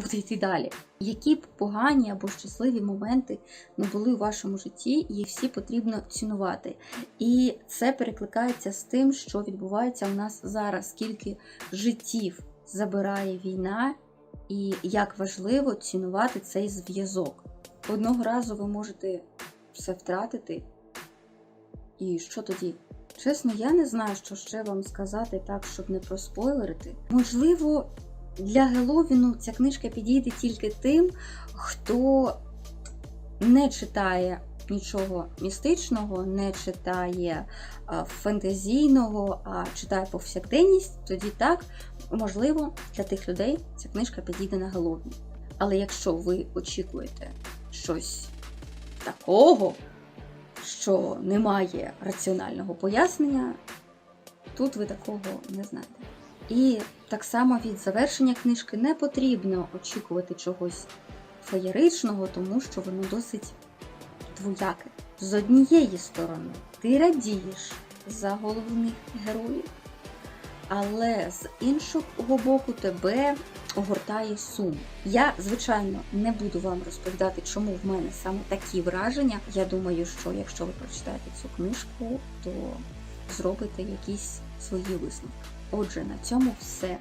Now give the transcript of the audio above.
буде йти далі. Які б погані або щасливі моменти не були у вашому житті, їх всі потрібно цінувати. І це перекликається з тим, що відбувається у нас зараз, скільки життів забирає війна, і як важливо цінувати цей зв'язок. Одного разу ви можете все втратити. І що тоді? Чесно, я не знаю, що ще вам сказати так, щоб не проспойлерити. Можливо, для Геловіну ця книжка підійде тільки тим, хто не читає нічого містичного, не читає а, фентезійного, а читає повсякденність, тоді так, можливо, для тих людей ця книжка підійде на Геловін. Але якщо ви очікуєте щось такого, що немає раціонального пояснення, тут ви такого не знаєте. І так само від завершення книжки не потрібно очікувати чогось феєричного, тому що воно досить двояке. З однієї сторони, ти радієш за головних героїв, але з іншого боку тебе огортає сум. Я, звичайно, не буду вам розповідати, чому в мене саме такі враження. Я думаю, що якщо ви прочитаєте цю книжку, то зробите якісь свої висновки. Отже, на цьому все.